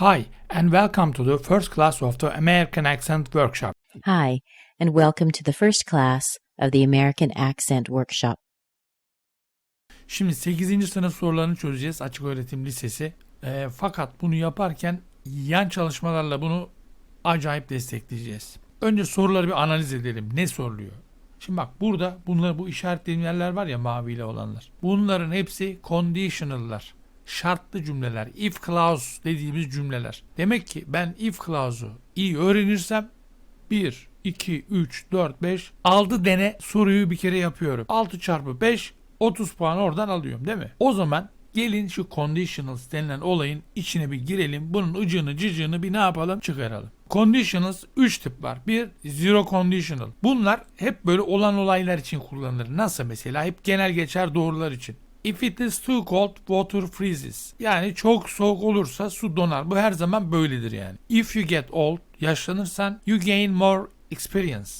Hi, and welcome to the first class of the American Accent Workshop. Hi, and welcome to the first class of the American Accent Workshop. Şimdi 8. sınıf sorularını çözeceğiz açık öğretim lisesi. Ee, fakat bunu yaparken yan çalışmalarla bunu acayip destekleyeceğiz. Önce soruları bir analiz edelim. Ne soruluyor? Şimdi bak burada bunlar bu işaretlediğim yerler var ya maviyle olanlar. Bunların hepsi conditional'lar. Şartlı cümleler. If clause dediğimiz cümleler. Demek ki ben if clause'u iyi öğrenirsem 1, 2, 3, 4, 5, 6 dene soruyu bir kere yapıyorum. 6 çarpı 5, 30 puan oradan alıyorum değil mi? O zaman gelin şu conditionals denilen olayın içine bir girelim. Bunun ucunu cıcığını bir ne yapalım? Çıkaralım. Conditionals 3 tip var. Bir zero conditional. Bunlar hep böyle olan olaylar için kullanılır. Nasıl mesela? Hep genel geçer doğrular için. If it is too cold, water freezes. Yani çok soğuk olursa su donar. Bu her zaman böyledir yani. If you get old, yaşlanırsan you gain more experience.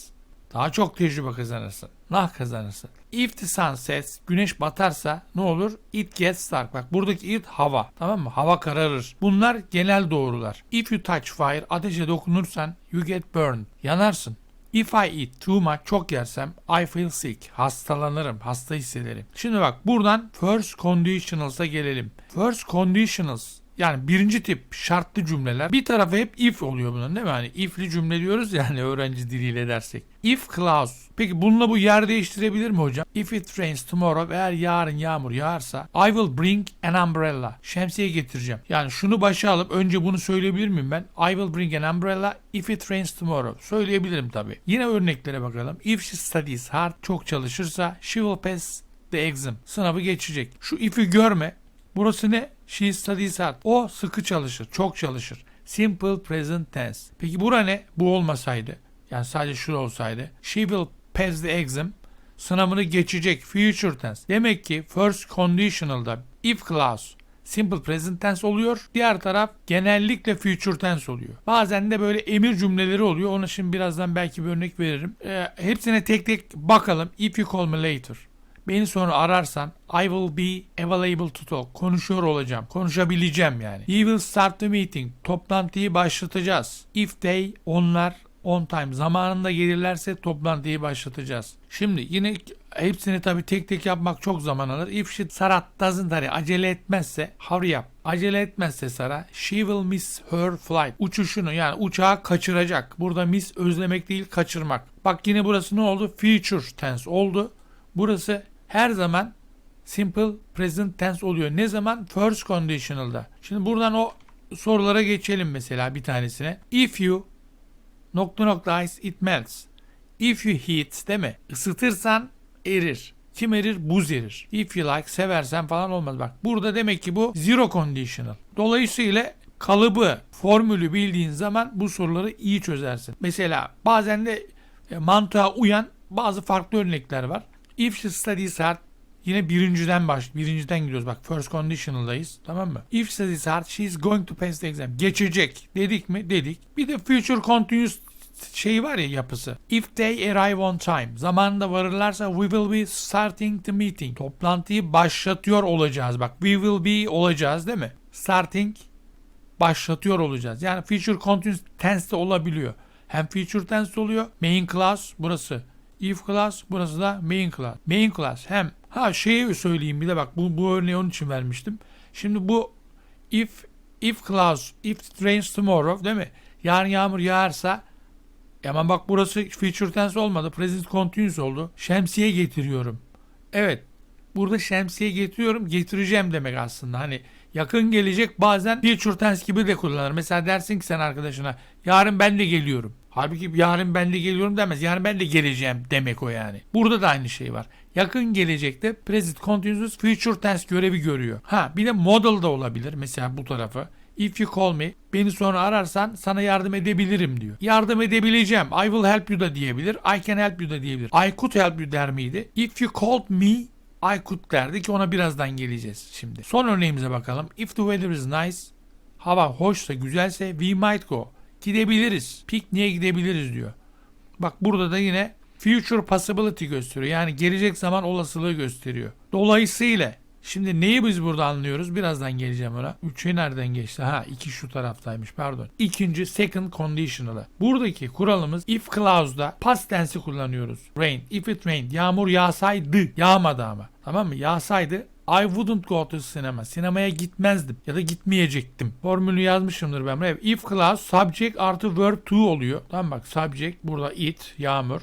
Daha çok tecrübe kazanırsın. Nah kazanırsın. If the sun sets, güneş batarsa ne olur? It gets dark. Bak buradaki it hava. Tamam mı? Hava kararır. Bunlar genel doğrular. If you touch fire, ateşe dokunursan you get burned. Yanarsın. If I eat too much, çok yersem I feel sick. Hastalanırım, hasta hissederim. Şimdi bak buradan first conditionals'a gelelim. First conditionals yani birinci tip şartlı cümleler. Bir tarafı hep if oluyor bunun değil mi? Hani if'li cümle diyoruz ya hani öğrenci diliyle dersek. If clause. Peki bununla bu yer değiştirebilir mi hocam? If it rains tomorrow eğer yarın yağmur yağarsa I will bring an umbrella. Şemsiye getireceğim. Yani şunu başa alıp önce bunu söyleyebilir miyim ben? I will bring an umbrella if it rains tomorrow. Söyleyebilirim tabii. Yine örneklere bakalım. If she studies hard çok çalışırsa she will pass the exam. Sınavı geçecek. Şu if'i görme. Burası ne? She studies hard. O sıkı çalışır, çok çalışır. Simple present tense. Peki bura ne? Bu olmasaydı. Yani sadece şu olsaydı. She will pass the exam. Sınavını geçecek. Future tense. Demek ki first conditional'da if clause simple present tense oluyor. Diğer taraf genellikle future tense oluyor. Bazen de böyle emir cümleleri oluyor. Ona şimdi birazdan belki bir örnek veririm. Ee, hepsine tek tek bakalım. If you call me later. Beni sonra ararsan I will be available to talk. Konuşuyor olacağım. Konuşabileceğim yani. We will start the meeting. Toplantıyı başlatacağız. If they, onlar on time zamanında gelirlerse toplantıyı başlatacağız. Şimdi yine hepsini tabii tek tek yapmak çok zaman alır. If she Sarah doesn't hurry, acele etmezse hurry up. Acele etmezse Sara she will miss her flight. Uçuşunu yani uçağı kaçıracak. Burada miss özlemek değil kaçırmak. Bak yine burası ne oldu? Future tense oldu. Burası her zaman simple present tense oluyor. Ne zaman? First conditional'da. Şimdi buradan o sorulara geçelim mesela bir tanesine. If you nokta nokta ice it melts. If you heat değil mi? Isıtırsan erir. Kim erir? Buz erir. If you like seversen falan olmaz. Bak burada demek ki bu zero conditional. Dolayısıyla kalıbı, formülü bildiğin zaman bu soruları iyi çözersin. Mesela bazen de e, mantığa uyan bazı farklı örnekler var. If she studies hard Yine birinciden baş, birinciden gidiyoruz. Bak first conditional'dayız. Tamam mı? If she studies hard, she is going to pass the exam. Geçecek. Dedik mi? Dedik. Bir de future continuous şey var ya yapısı. If they arrive on time. Zamanında varırlarsa we will be starting the meeting. Toplantıyı başlatıyor olacağız. Bak we will be olacağız değil mi? Starting başlatıyor olacağız. Yani future continuous tense de olabiliyor. Hem future tense oluyor. Main class burası if class burası da main class. Main class hem ha şeyi söyleyeyim bir de bak bu, bu örneği onun için vermiştim. Şimdi bu if if class if it rains tomorrow değil mi? Yarın yağmur yağarsa ama bak burası future tense olmadı. Present continuous oldu. Şemsiye getiriyorum. Evet. Burada şemsiye getiriyorum. Getireceğim demek aslında. Hani yakın gelecek bazen future tense gibi de kullanır. Mesela dersin ki sen arkadaşına yarın ben de geliyorum. Halbuki yarın ben de geliyorum demez. Yarın ben de geleceğim demek o yani. Burada da aynı şey var. Yakın gelecekte present continuous future tense görevi görüyor. Ha bir de model da olabilir. Mesela bu tarafı. If you call me, beni sonra ararsan sana yardım edebilirim diyor. Yardım edebileceğim. I will help you da diyebilir. I can help you da diyebilir. I could help you der miydi? If you called me, I could derdi ki ona birazdan geleceğiz şimdi. Son örneğimize bakalım. If the weather is nice, hava hoşsa, güzelse we might go. Gidebiliriz. Pikniğe gidebiliriz diyor. Bak burada da yine future possibility gösteriyor. Yani gelecek zaman olasılığı gösteriyor. Dolayısıyla Şimdi neyi biz burada anlıyoruz? Birazdan geleceğim ona. Üçü nereden geçti? Ha iki şu taraftaymış pardon. İkinci second conditional'ı. Buradaki kuralımız if clause'da past tense'i kullanıyoruz. Rain. If it rained. Yağmur yağsaydı. Yağmadı ama. Tamam mı? Yağsaydı I wouldn't go to cinema. Sinemaya gitmezdim ya da gitmeyecektim. Formülü yazmışımdır ben. buraya. If clause subject artı verb to oluyor. Tamam bak subject burada it yağmur.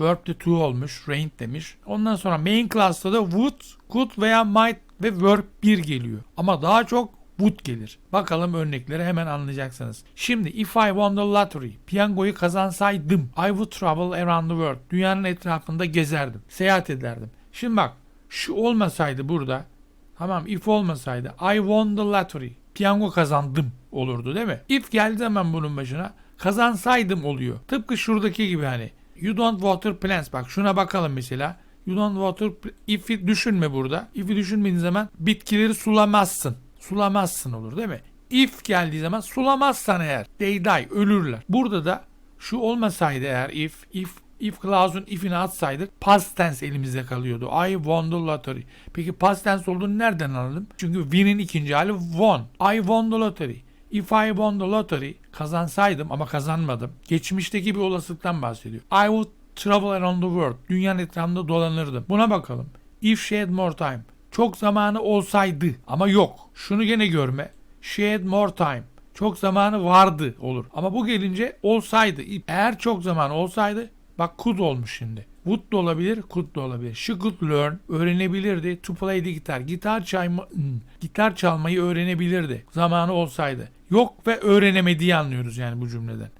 Verb de to olmuş. Rain demiş. Ondan sonra main class'ta da would, could veya might ve verb 1 geliyor. Ama daha çok would gelir. Bakalım örnekleri hemen anlayacaksınız. Şimdi if I won the lottery, piyangoyu kazansaydım, I would travel around the world. Dünyanın etrafında gezerdim, seyahat ederdim. Şimdi bak, şu olmasaydı burada, tamam if olmasaydı, I won the lottery, piyango kazandım olurdu değil mi? If geldi hemen bunun başına, kazansaydım oluyor. Tıpkı şuradaki gibi hani, you don't water plants. Bak şuna bakalım mesela. You don't water if'i düşünme burada. If'i düşünmediğin zaman bitkileri sulamazsın. Sulamazsın olur değil mi? If geldiği zaman sulamazsan eğer they die ölürler. Burada da şu olmasaydı eğer if if if clause'un if'ini atsaydık past tense elimizde kalıyordu. I won the lottery. Peki past tense olduğunu nereden anladım? Çünkü win'in ikinci hali won. I won the lottery. If I won the lottery kazansaydım ama kazanmadım. Geçmişteki bir olasılıktan bahsediyor. I would travel around the world. Dünyanın etrafında dolanırdım. Buna bakalım. If she had more time. Çok zamanı olsaydı ama yok. Şunu gene görme. She had more time. Çok zamanı vardı olur. Ama bu gelince olsaydı. Eğer çok zaman olsaydı bak could olmuş şimdi. Would da olabilir, could da olabilir. She could learn, öğrenebilirdi. To play the guitar. Gitar çalma, hmm, gitar çalmayı öğrenebilirdi. Zamanı olsaydı. Yok ve öğrenemediği anlıyoruz yani bu cümleden.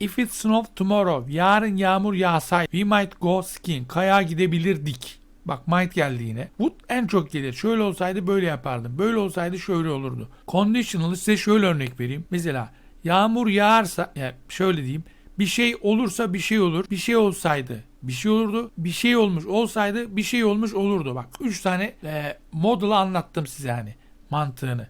If it snow tomorrow, yarın yağmur yağsaydı, we might go skiing, kayağa gidebilirdik. Bak might geldi yine. Would en çok gelir. Şöyle olsaydı böyle yapardım. Böyle olsaydı şöyle olurdu. Conditional'ı size şöyle örnek vereyim. Mesela yağmur yağarsa, yani şöyle diyeyim. Bir şey olursa bir şey olur. Bir şey olsaydı bir şey olurdu. Bir şey olmuş olsaydı bir şey olmuş olurdu. Bak 3 tane e, model'ı anlattım size hani mantığını.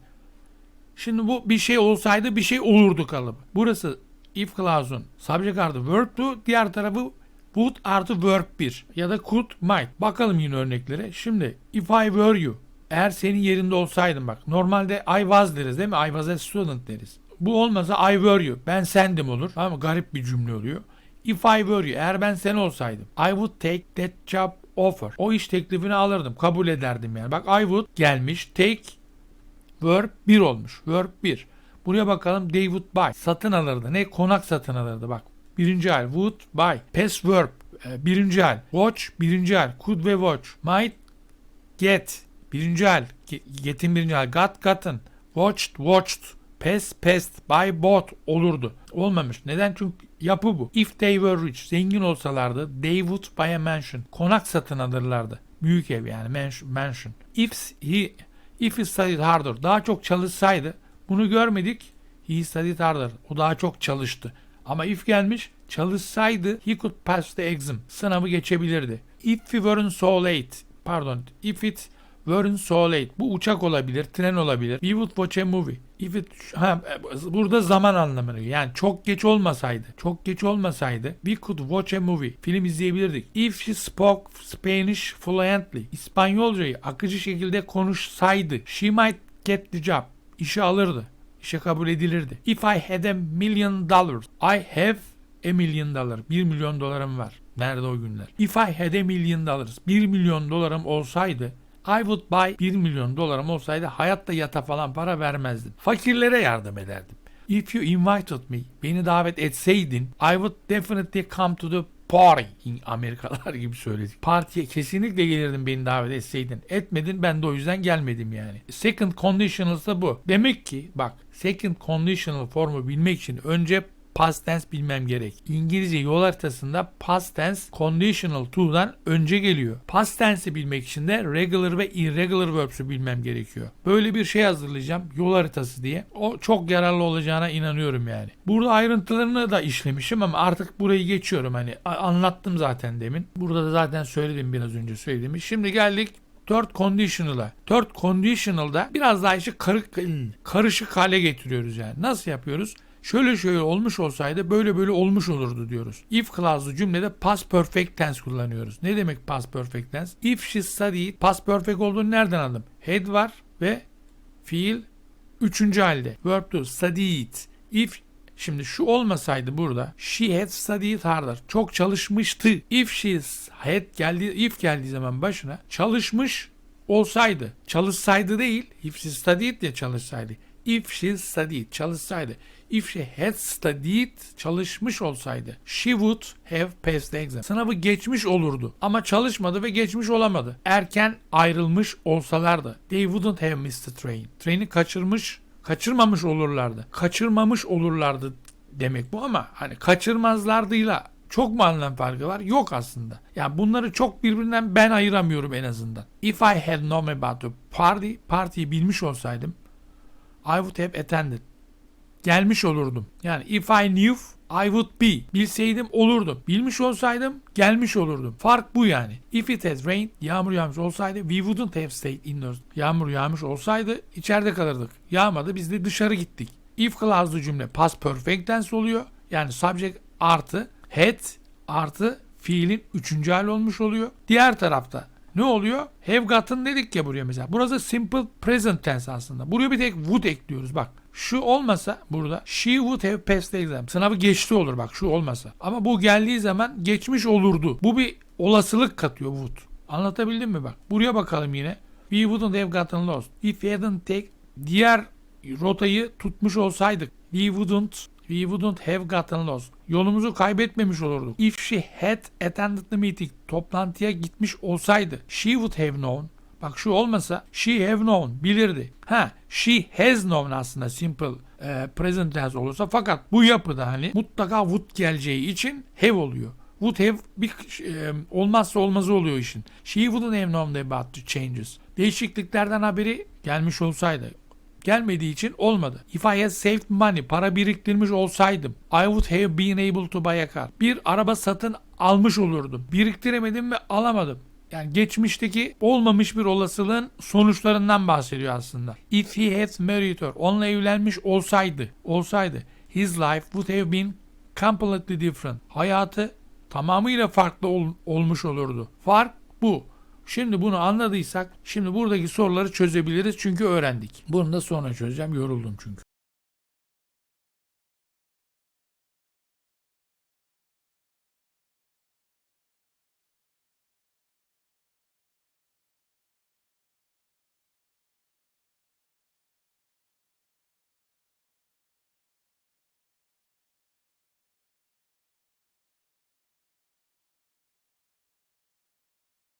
Şimdi bu bir şey olsaydı bir şey olurdu kalıbı. Burası if clause'un subject artı verb to diğer tarafı would artı verb 1 ya da could might. Bakalım yine örneklere. Şimdi if I were you eğer senin yerinde olsaydım bak normalde I was deriz değil mi? I was a student deriz. Bu olmasa I were you. Ben sendim olur. Ama garip bir cümle oluyor. If I were you. Eğer ben sen olsaydım. I would take that job offer. O iş teklifini alırdım. Kabul ederdim yani. Bak I would gelmiş. Take verb 1 olmuş. Verb 1. Buraya bakalım they would buy. Satın alırdı. Ne? Konak satın alırdı bak. Birinci hal. Would buy. Past verb. e, Birinci hal. Watch. Birinci hal. Could ve watch. Might get. Birinci hal. Ge- Get'in birinci hal. Got gotten. Watched watched. Past past. Buy bought olurdu. Olmamış. Neden? Çünkü yapı bu. If they were rich. Zengin olsalardı they would buy a mansion. Konak satın alırlardı. Büyük ev yani mansion. If he if he studied harder. Daha çok çalışsaydı bunu görmedik. He studied harder. O daha çok çalıştı. Ama if gelmiş çalışsaydı he could pass the exam. Sınavı geçebilirdi. If we weren't so late. Pardon. If it weren't so late. Bu uçak olabilir, tren olabilir. We would watch a movie. If it ha, burada zaman anlamını yani çok geç olmasaydı, çok geç olmasaydı we could watch a movie. Film izleyebilirdik. If she spoke Spanish fluently. İspanyolcayı akıcı şekilde konuşsaydı she might get the job. İşi alırdı. İşe kabul edilirdi. If I had a million dollars. I have a million dollar. 1 milyon dolarım var. Nerede o günler? If I had a million dollars. 1 milyon dolarım olsaydı I would buy 1 milyon dolarım olsaydı hayatta yata falan para vermezdim. Fakirlere yardım ederdim. If you invited me, beni davet etseydin, I would definitely come to the party. İn- Amerikalılar gibi söyledik. Partiye kesinlikle gelirdim beni davet etseydin. Etmedin ben de o yüzden gelmedim yani. Second conditional da bu. Demek ki bak second conditional formu bilmek için önce past tense bilmem gerek. İngilizce yol haritasında past tense conditional to'dan önce geliyor. Past tense'i bilmek için de regular ve irregular verbs'ü bilmem gerekiyor. Böyle bir şey hazırlayacağım yol haritası diye. O çok yararlı olacağına inanıyorum yani. Burada ayrıntılarını da işlemişim ama artık burayı geçiyorum. Hani anlattım zaten demin. Burada da zaten söyledim biraz önce söylediğimi. Şimdi geldik Third conditional'a. Third conditional'da biraz daha işi karık, karışık hale getiriyoruz yani. Nasıl yapıyoruz? Şöyle şöyle olmuş olsaydı böyle böyle olmuş olurdu diyoruz. If clause'lu cümlede past perfect tense kullanıyoruz. Ne demek past perfect tense? If she studied past perfect olduğunu nereden anladım? had var ve fiil üçüncü halde. Verb to study it. If Şimdi şu olmasaydı burada she had studied harder. Çok çalışmıştı. If she had geldi if geldiği zaman başına çalışmış olsaydı. Çalışsaydı değil. If she studied diye çalışsaydı. If she studied çalışsaydı. If she had studied çalışmış olsaydı. She would have passed the exam. Sınavı geçmiş olurdu. Ama çalışmadı ve geçmiş olamadı. Erken ayrılmış olsalardı. They wouldn't have missed the train. Treni kaçırmış kaçırmamış olurlardı. Kaçırmamış olurlardı demek bu ama hani kaçırmazlardıyla çok mu anlam farkı var? Yok aslında. Yani bunları çok birbirinden ben ayıramıyorum en azından. If I had known about the party, partiyi bilmiş olsaydım I would have attended. Gelmiş olurdum. Yani if I knew I would be. Bilseydim olurdum. Bilmiş olsaydım gelmiş olurdum. Fark bu yani. If it has rained, yağmur yağmış olsaydı we wouldn't have stayed indoors. Yağmur yağmış olsaydı içeride kalırdık. Yağmadı biz de dışarı gittik. If clause'lu cümle past perfect tense oluyor. Yani subject artı had artı fiilin üçüncü hali olmuş oluyor. Diğer tarafta ne oluyor? Have gotten dedik ya buraya mesela. Burası simple present tense aslında. Buraya bir tek would ekliyoruz bak. Şu olmasa burada she would have passed the exam. Sınavı geçti olur bak şu olmasa. Ama bu geldiği zaman geçmiş olurdu. Bu bir olasılık katıyor would. Anlatabildim mi bak? Buraya bakalım yine. We wouldn't have gotten lost. If we hadn't take diğer rotayı tutmuş olsaydık. We wouldn't We wouldn't have gotten lost. Yolumuzu kaybetmemiş olurduk. If she had attended the meeting, toplantıya gitmiş olsaydı, she would have known. Bak şu olmasa she have known bilirdi. Ha she has known aslında simple e, present tense olursa fakat bu yapıda hani mutlaka would geleceği için have oluyor. Would have bir e, olmazsa olmazı oluyor işin. She wouldn't have known about the changes. Değişikliklerden haberi gelmiş olsaydı gelmediği için olmadı. If I had saved money, para biriktirmiş olsaydım, I would have been able to buy a car. Bir araba satın almış olurdum. Biriktiremedim ve alamadım. Yani geçmişteki olmamış bir olasılığın sonuçlarından bahsediyor aslında. If he had married her, onunla evlenmiş olsaydı, olsaydı, his life would have been completely different. Hayatı tamamıyla farklı ol- olmuş olurdu. Fark bu. Şimdi bunu anladıysak şimdi buradaki soruları çözebiliriz çünkü öğrendik. Bunu da sonra çözeceğim yoruldum çünkü.